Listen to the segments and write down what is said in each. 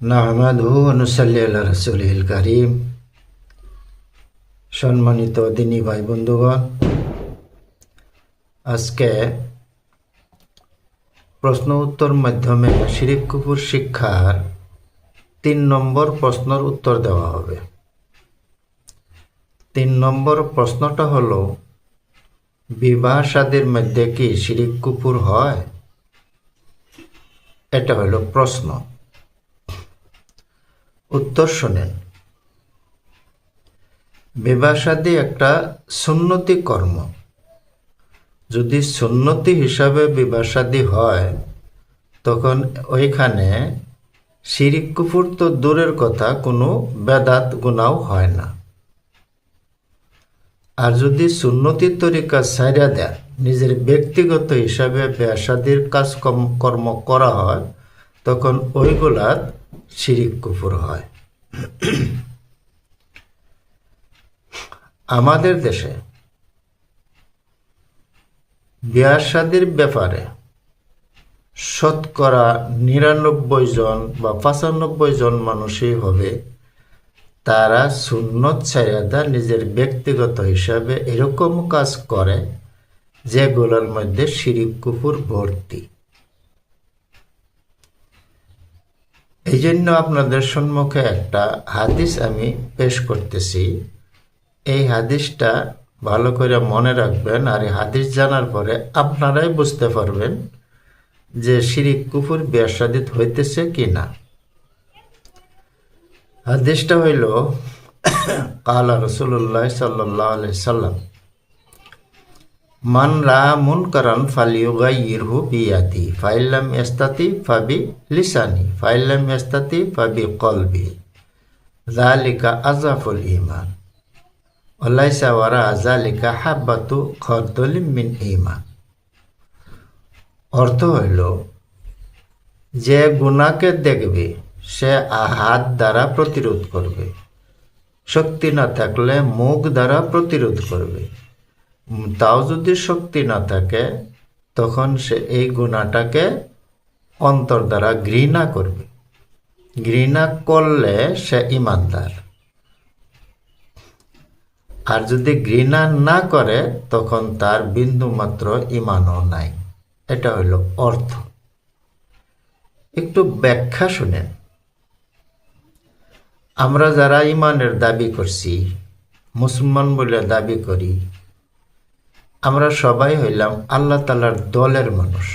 আল্লাহ রসুলিল করিম। সম্মানিত দিনী ভাই বন্ধুগণ, আজকে প্রশ্ন উত্তর মাধ্যমে শিরিক কুপুর শিক্ষার তিন নম্বর প্রশ্নের উত্তর দেওয়া হবে। তিন নম্বর প্রশ্নটা হল, বিবাহ সাদীর মধ্যে কি শিরিক কুপুর হয়? এটা হলো প্রশ্ন। উত্তর শোনেন বিবাসাদী একটা সুন্নতি কর্ম। যদি সুন্নতি হিসাবে বিবাসাদী হয়, তখন ওইখানে শিরিক কুফুর তো দূরের কথা, কোনো বেদাত গুণাও হয় না। আর যদি সুন্নতি তরিকা সাইরা দেয়, নিজের ব্যক্তিগত হিসাবে বেসাদির কাজ কর্ম করা হয়, তখন ওইগুলার শিরিক কুফুর হয়। আমাদের দেশে বিয়াসাদির ব্যাপারে শতকরা নিরানব্বই জন বা পঁচানব্বই জন মানুষই হবে, তারা সুন্নত ছায়াদা নিজের ব্যক্তিগত হিসাবে এরকম কাজ করে যেগুলোর মধ্যে শিরিক কুফুর ভর্তি। এই জন্য আপনাদের সম্মুখে একটা হাদিস আমি পেশ করতেছি। এই হাদিসটা ভালো করে মনে রাখবেন আর এই হাদিস জানার পরে আপনারাই বুঝতে পারবেন যে শিরিক কুফুর বিয়াসাদিত হইতেছে কি না হাদিসটা হইল, কালা রসুল্লাহ সাল্লাহ সাল্লাম মান রা মুন কারণ ফালিউগাই ইরহু বিয়াদি ফাইলাম এস্তাতি ফাবি লিসানি ফাইলাম এস্তাতি ফাবি কলবি জালিকা আজাফুল ইমান ওলাইসা ওয়ারা জালিকা হাব্বাতু খরদলিম মিন ইমান অর্থ হইল যে গুণাকে দেখবে সে হাত দ্বারা প্রতিরোধ করবে শক্তি না থাকলে মুখ দ্বারা প্রতিরোধ করবে তাও যদি শক্তি না থাকে, তখন সে এই গুণাটাকে অন্তর দ্বারা ঘৃণা করবে। ঘৃণা করলে সে ইমানদার। আর যদি ঘৃণা না করে, তখন তার বিন্দু মাত্র ইমানও নাই। এটা হইল অর্থ। একটু ব্যাখ্যা শুনেন। আমরা যারা ইমানের দাবি করছি, মুসলমান বলে দাবি করি আমরা সবাই হইলাম আল্লাহ তালার দলের মানুষ।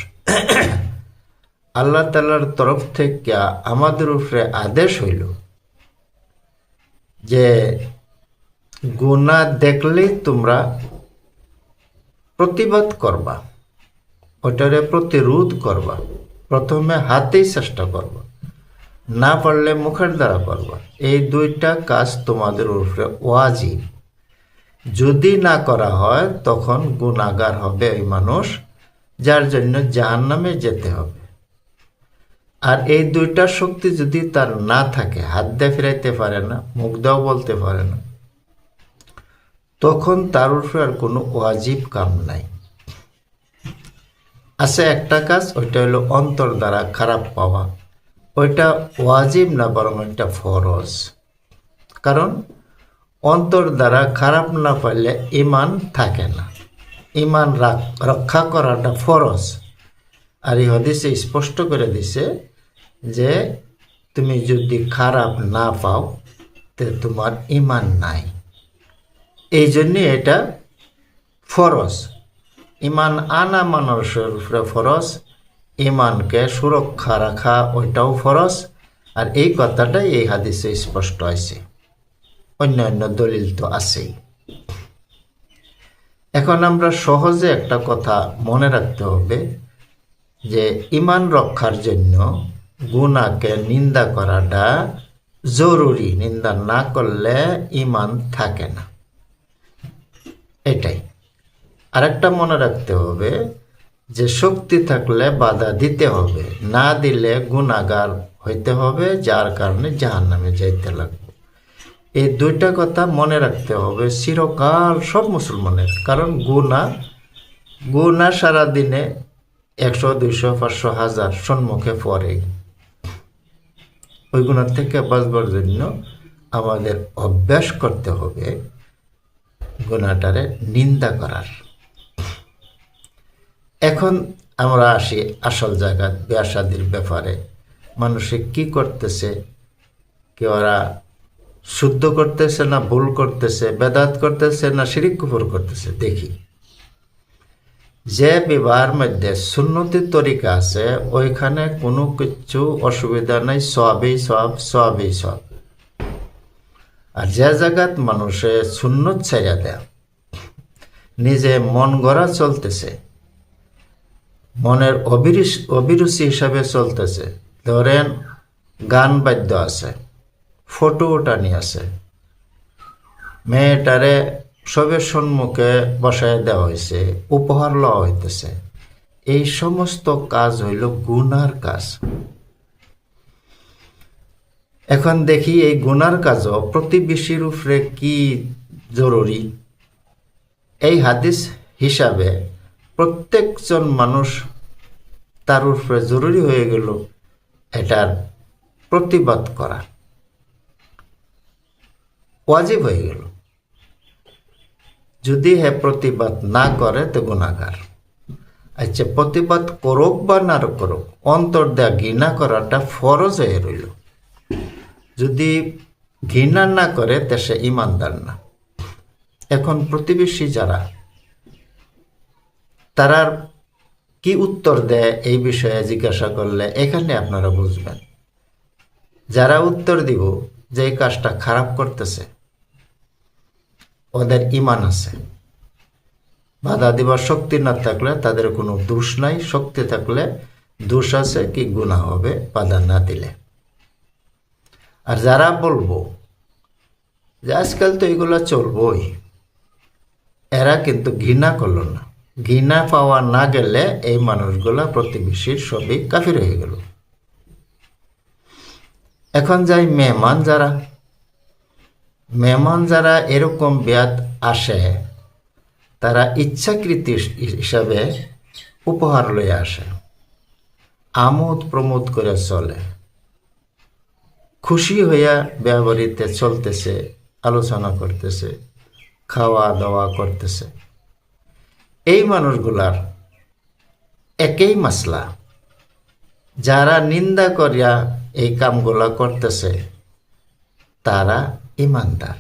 আল্লাহ তালার তরফ থেকে আমাদের উপরে আদেশ হইল যে গুণা দেখলেই তোমরা প্রতিবাদ করবা, ওটারে প্রতিরোধ করবা, প্রথমে হাতেই চেষ্টা করবা, না পারলে মুখের দ্বারা করবা। এই দুইটা কাজ তোমাদের উপরে ওয়াজিব। যদি না করা হয়, তখন গুণাগার হবে ওই মানুষ, যার জন্য জাহান নামে যেতে হবে। আর এই দুইটা শক্তি যদি তার না থাকে, হাত দিয়ে ফিরাইতে পারে না, মুখ দেওয়া বলতে পারে না, তখন তার উপরে আর কোনো ওয়াজিব কাম নাই। আছে একটা কাজ, ওইটা হলো অন্তর দ্বারা খারাপ পাওয়া। ওইটা ওয়াজিব না, বরং একটা ফরজ। কারণ অন্তর দ্বারা খারাপ না পারলে ইমান থাকে না। ইমান রক্ষা করাটা ফরজ। আর এই হদিসে স্পষ্ট করে দিছে যে, তুমি যদি খারাপ না পাও, তে তোমার ইমান নাই। এই জন্যে এটা ফরজ। ইমান আনা মানুষের উপরে ফরজ। ইমানকে সুরক্ষা রাখা, ওইটাও ফরজ। আর এই কথাটাই এই হাদিসে স্পষ্ট আছে অন্যান্য দলিল তো আছেই। এখন আমরা সহজে একটা কথা মনে রাখতে হবে যে ইমান রক্ষার জন্য গুণাকে নিন্দা করাটা জরুরি, নিন্দা না করলে ইমান থাকে না। এটাই। আরেকটা মনে রাখতে হবে যে শক্তি থাকলে বাধা দিতে হবে, না দিলে গুণাগার হইতে হবে, যার কারণে জাহান নামে যাইতে লাগবে। এই দুইটা কথা মনে রাখতে হবে। চিরকাল সব মুসলমানের। কারণ গুণা গুণা সারাদিনে একশো, দুইশো, পাঁচশো, হাজার সম্মুখে পড়ে ওই গুণার থেকে বাঁচবার জন্য আমাদের অভ্যাস করতে হবে গুণাটারে নিন্দা করার। এখন আমরা আসি আসল জায়গা বিয়াসাদির ব্যাপারে। মানুষে কি করতেছে? কেউ ওরা শুদ্ধ করতেছে না ভুল করতেছে, বেদাত করতেছে না শিরিক কুফর করতেছে? দেখি। যে বিবাহের মধ্যে সুন্নতি তরিকা আছে, ওইখানে কোনো কিছু অসুবিধা নাই, সবই সব সবই সব। আর যে জায়গাত মানুষে সুন্নত ছাইয়া দেয়, নিজে মন গড়া চলতেছে, মনের অভিরুচি হিসাবে চলতেছে। ধরেন, গান বাদ্য আছে। ফটো টানি আছে মেয়েটারে সবের সম্মুখে বসায় দেওয়া হয়েছে উপহার লওয়া হইতেছে। এই সমস্ত কাজ হইল গুনার কাজ। এখন দেখি এই গুনার কাজও প্রতিবেশীর উপরে কি জরুরি? এই হাদিস হিসাবে প্রত্যেকজন মানুষ তার উপরে জরুরি হয়ে গেল এটার প্রতিবাদ করা। ওয়াজিব হয়ে গেল। যদি হে প্রতিবাদ না করে, তো গুণাগার আচ্ছা প্রতিবাদ করুক বা না করুক, অন্তর দেয়া ঘৃণা করাটা ফরজ হয়ে রইল। যদি ঘৃণা না করে, তে সে ইমানদার না। এখন প্রতিবেশী যারা তারার কি উত্তর দেয় এই বিষয়ে জিজ্ঞাসা করলে এখানে আপনারা বুঝবেন। যারা উত্তর দিব যে কাজটা খারাপ করতেছে, ওদের ইমান আছে। বাধা দিবার শক্তি না থাকলে তাদের কোনো দোষ নাই, শক্তি থাকলে দোষ আছে কি গুণা হবে বাধা না দিলে। আর যারা বলব যে আজকাল তো এগুলো চলবই, এরা কিন্তু ঘৃণা করল না। ঘৃণা পাওয়া না গেলে এই মানুষগুলা প্রতিবেশীর সবই কাফির হয়ে গেল। এখন যাই মেহমান যারা। মেহমান যারা এরকম ব্যাত আসে, তারা ইচ্ছাকৃত হিসাবে উপহার লয়ে আসে। আমোদ প্রমোদ করে চলে। খুশি হইয়া ব্যবহারিতে চলতেছে, আলোচনা করতেছে খাওয়া দাওয়া করতেছে। এই মানুষগুলার একই মাসলা। যারা নিন্দা করিয়া এই কামগুলা করতেছে, তারা ইমানদার।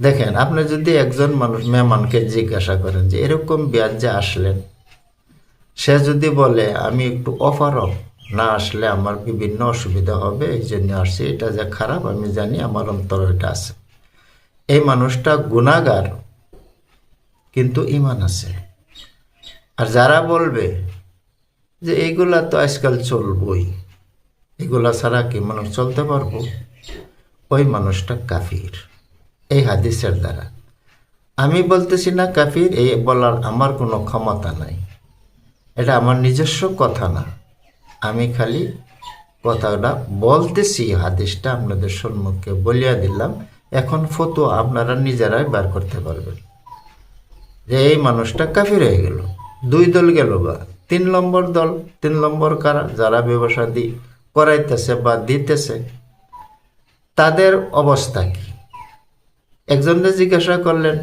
দেখেন, আপনি যদি একজন মানুষ মেহমানকে জিজ্ঞাসা করেন যে, এরকম বিয়াজ যে আসলেন? সে যদি বলে, আমি একটু অফারক না আসলে আমার বিভিন্ন অসুবিধা হবে, এই জন্য আসছি, এটা যে খারাপ, আমি জানি আমার অন্তর এটা আছে। এই মানুষটা গুণাগার কিন্তু ইমান আছে। আর যারা বলবে যে এইগুলা তো আজকাল চলবই। এগুলা ছাড়া কি মানুষ চলতে পারব? ওই মানুষটা কাফির। এই হাদিসের দ্বারা। আমি বলতেছি না কাফির, এই বলার আমার কোনো ক্ষমতা নাই। এটা আমার নিজস্ব কথা না। আমি খালি কথাটা বলতেছি, হাদিসটা আপনাদের সম্মুখে বলিয়া দিলাম। এখন ফটো আপনারা নিজেরাই বার করতে পারবেন। যে এই মানুষটা কাফির হয়ে গেল। দুই দল গেল বা? তিন নম্বর দল, তিন নম্বর কারা? যারা ব্যবসা দি করাইতেছে বা দিতেছে, তাদের অবস্থা কি? একজনকে জিজ্ঞাসা করলেন,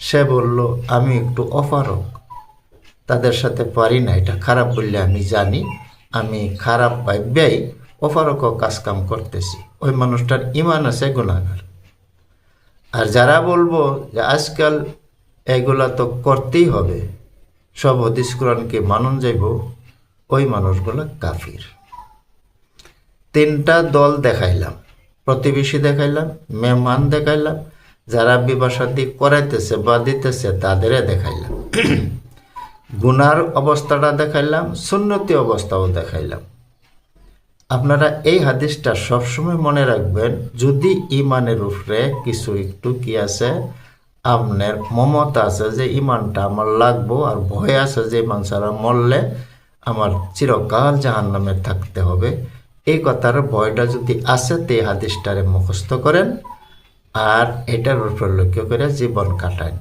সে বলল, আমি একটু অপারক তাদের সাথে পারি না, এটা খারাপ বললে আমি জানি, আমি খারাপ পাই ব্যয় অপারক কাজকাম করতেছি, ওই মানুষটার ইমান আছে গুণাগার আর যারা বলব যে আজকাল এগুলা তো করতেই হবে, সব হদিস কোরআনকে মানন যাইব, ওই মানুষগুলো কাফির। তিনটা দল দেখাইলাম, প্রতিবেশী দেখাইলাম, মেহমান দেখাইলাম, যারা বিবাসাদি করাইতেছে বা দিতেছে তাদের দেখাইলাম। গুনার অবস্থাটা দেখাইলাম, সুন্নতি অবস্থাও দেখাইলাম। আপনারা এই হাদিসটা সবসময় মনে রাখবেন, যদি ইমানের উপরে কিছু একটু কি আছে, আপনার মমতা আছে যে ইমানটা আমার লাগবো আর ভয় আছে যে ইমান ছাড়া মরলে আমার চিরকাল জাহান্নামে থাকতে হবে। এই কথার ভয়টা যদি আসে, তে হাদিসটারে মুখস্থ করেন আর এটার উপর লক্ষ্য করে জীবন কাটান।